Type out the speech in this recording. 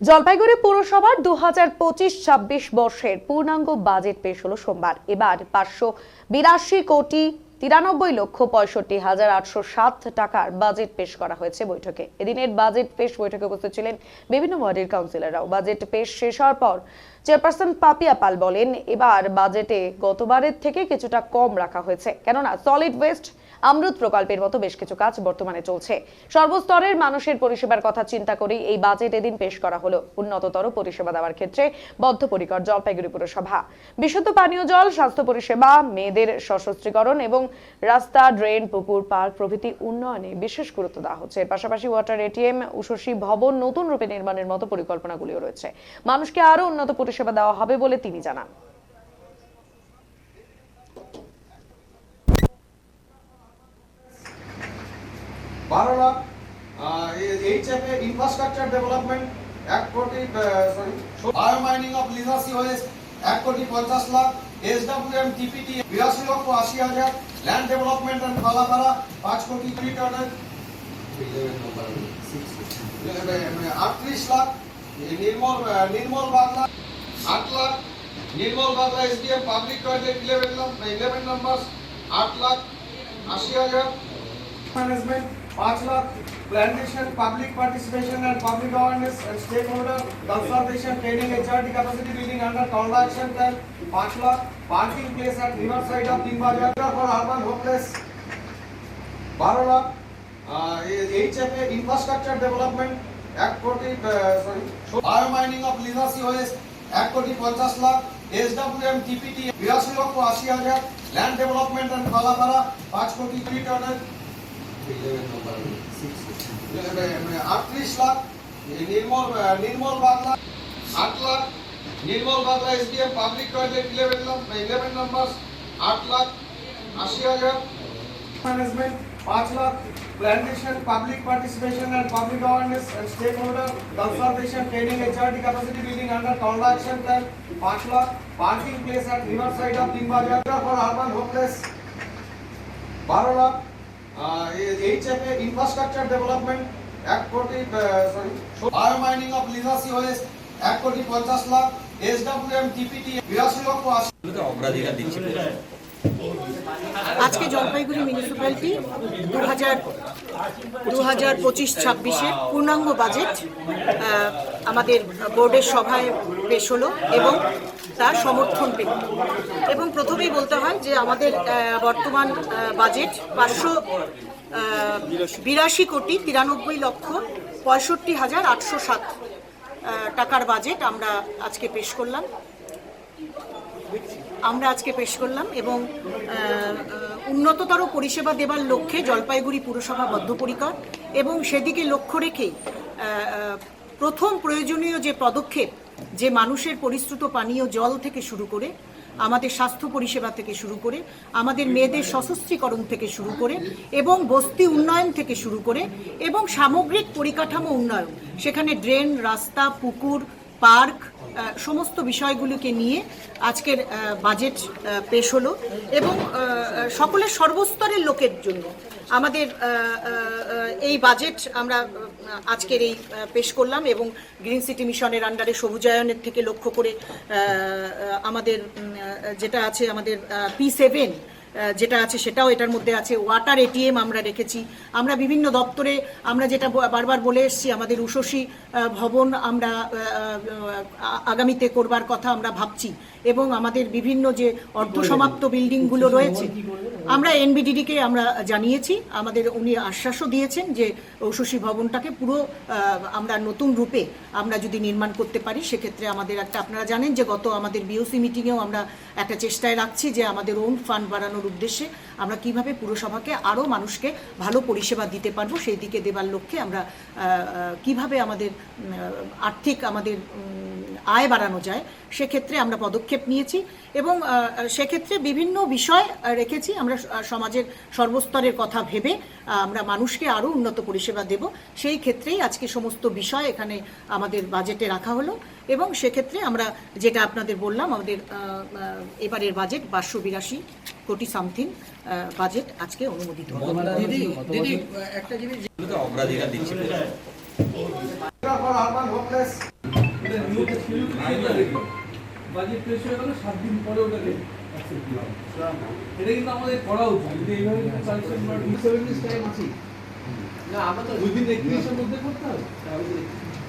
জলপাইগুড়ি পৌরসভার দু হাজার পঁচিশ ছাব্বিশ বর্ষের পূর্ণাঙ্গ বাজেট পেশ হলো সোমবার। এবার পাঁচশো বিরাশি কোটি তিরানব্বই লক্ষ পঁয়ষট্টি হাজার আটশো সাত টাকার বাজেট পেশ করা হয়েছে বৈঠকে। এদিনের বাজেট পেশ বৈঠকে উপস্থিত ছিলেন বিভিন্ন ওয়ার্ডের কাউন্সিলররাও। বাজেট পেশ শেষ হওয়ার পর চেয়ারপারসন পাপিয়া পাল বলেন, এবার বাজেটে গতবারের থেকে কিছুটা কম রাখা হয়েছে। কেননা সলিড ওয়েস্ট আমরুত প্রকল্পের মতো বেশ কিছু কাজ বর্তমানে চলছে। সর্বস্তরের মানুষের পরিষেবার কথা চিন্তা করেই এই বাজেট এদিন পেশ করা হলো। উন্নততর পরিষেবা দেওয়ার ক্ষেত্রে বদ্ধপরিকর জলপাইগুড়ি পুরসভা। বিশুদ্ধ পানীয় জল, স্বাস্থ্য পরিষেবা, মেয়েদের সশস্ত্রীকরণ এবং রাস্তা, ড্রেন, পুকুর, পার্ক প্রভৃতি উন্নয়নে বিশেষ গুরুত্ব দেওয়া হচ্ছে। এর পাশাপাশি ওয়াটার এটিএম উশসী ভবন, নতুন রূপে নির্মাণের মতো পরিকল্পনাগুলিও রয়েছে। মানুষকে আরও উন্নত পরিষেবা দেওয়া হবে বলে তিনি জানান। বারো লাখ এইচএফএ ইনফ্রাস্ট্রাকচার ডেভেলপমেন্ট এক crore sorry bio mining of legacy waste এক কোটি পঞ্চাশ লাখ এসডব্লিউএম টিপিটি বিরাশি লক্ষ আশি হাজার ল্যান্ড ডেভেলপমেন্ট অ্যান্ড ফালাফারা পাঁচ কোটি কুড়ি টনের আটত্রিশ লাখ নির্মল নির্মল বাংলা আট lakh Nirmal Bangla SDM public toilet eleven eleven number আট লাখ আশি হাজার। Management, পাঁচ lakh plantation public participation and public awareness and stakeholder consultation training HRD capacity building under construction plan পাঁচ lakh parking place at river side of Tinbazar for urban homeless বারো lakh HFA infrastructure development এক crore sorry bio mining of legacy waste এক কোটি পঞ্চাশ lakh SWM TPT বিরাশি লক্ষ আশি হাজার land development and Palapara পাঁচ কোটি ট্রিটনের আটত্রিশ লাখ নির্মল নির্মল বাংলা আট lakh Nirmal Bangla SDM public toilet eleven eleven number আট লাখ আশি হাজার ম্যানেজমেন্ট পাঁচ lakh plantation public participation and public awareness and stakeholder consultation training HRD capacity building under construction plan পাঁচ lakh parking place at river বারো lakh HFA infrastructure development এক crore sorry bio mining of legacy waste এক কোটি পঞ্চাশ lakh SWM TPT বিরাশি লক্ষ আশি অগ্রাধিকার দিচ্ছি। আজকে জলপাইগুড়ি মিউনিসিপ্যালিটি দু হাজার দু হাজার পঁচিশ ছাব্বিশে পূর্ণাঙ্গ বাজেট আমাদের বোর্ডের সভায় পেশ হলো এবং তার সমর্থন পেল। এবং প্রথমেই বলতে হয় যে আমাদের বর্তমান বাজেট পাঁচশো বিরাশি কোটি তিরানব্বই লক্ষ পঁয়ষট্টি হাজার আটশো সাত টাকার বাজেট আমরা আজকে পেশ করলাম। আমরা আজকে পেশ করলাম এবং উন্নততর পরিষেবা দেবার লক্ষ্যে জলপাইগুড়ি পুরসভা বদ্ধপরিকর এবং সেদিকে লক্ষ্য রেখেই প্রথম প্রয়োজনীয় যে পদক্ষেপ, যে মানুষের পরিশ্রুত পানীয় জল থেকে শুরু করে, আমাদের স্বাস্থ্য পরিষেবা থেকে শুরু করে, আমাদের মেয়েদের সশস্ত্রীকরণ থেকে শুরু করে এবং বস্তি উন্নয়ন থেকে শুরু করে এবং সামগ্রিক পরিকাঠামো উন্নয়ন, সেখানে ড্রেন, রাস্তা, পুকুর পার্ক সমস্ত বিষয়গুলিকে নিয়ে আজকের বাজেট পেশ হলো এবং সকলের সর্বস্তরের লোকের জন্য আমাদের এই বাজেট আমরা আজকের এই পেশ করলাম এবং গ্রিন সিটি মিশনের আন্ডারে সবুজায়নের থেকে লক্ষ্য করে আমাদের যেটা আছে আমাদের পি সেভেন যেটা আছে সেটাও এটার মধ্যে আছে। ওয়াটার এটিএম আমরা রেখেছি। আমরা বিভিন্ন দপ্তরে আমরা যেটা বারবার বলে এসেছি, আমাদের উষসী ভবন আমরা আগামীতে করবার কথা আমরা ভাবছি এবং আমাদের বিভিন্ন যে অর্ধসমাপ্ত বিল্ডিংগুলো রয়েছে, আমরা এনবিডিডিকে আমরা জানিয়েছি। আমাদের উনি আশ্বাসও দিয়েছেন যে উষসী ভবনটাকে পুরো আমরা নতুন রূপে আমরা যদি নির্মাণ করতে পারি, সেক্ষেত্রে আমাদের একটা, আপনারা জানেন যে গত আমাদের বিওসি মিটিংয়েও আমরা একটা চেষ্টায় রাখছি যে আমাদের ওন ফান্ড বাড়ানোর উদ্দেশ্যে আমরা কীভাবে পুরসভাকে আরও মানুষকে ভালো পরিষেবা দিতে পারব, সেই দিকে দেবার লক্ষ্যে আমরা কীভাবে আমাদের আর্থিক আমাদের আয় বাড়ানো যায় সেক্ষেত্রে আমরা পদক্ষেপ নিয়েছি এবং সেক্ষেত্রে বিভিন্ন বিষয় রেখেছি। আমরা সমাজের সর্বস্তরের কথা ভেবে আমরা মানুষকে আরও উন্নত পরিষেবা দেব। সেই ক্ষেত্রেই আজকে সমস্ত বিষয় এখানে আমাদের বাজেটে রাখা হলো এবং সেক্ষেত্রে আমরা যেটা আপনাদের বললাম আমাদের এবারের বাজেট পাঁচশো বিরাশি কোটি সামথিং বাজেট আজকে অনুমোদিত হলো। দিদি দিদি একটা জিনিস এগুলোকে অগ্রাধিকার দিচ্ছি। বাজেট পেশ হয়ে গেল সাত দিন পরে ওটাকে এটা কিন্তু আমাদের করা উচিত যদি এইভাবে কালেকশন আমরা টাইম আছি না আমরা তো দুই দিন একত্রিশের মধ্যে করতে হবে।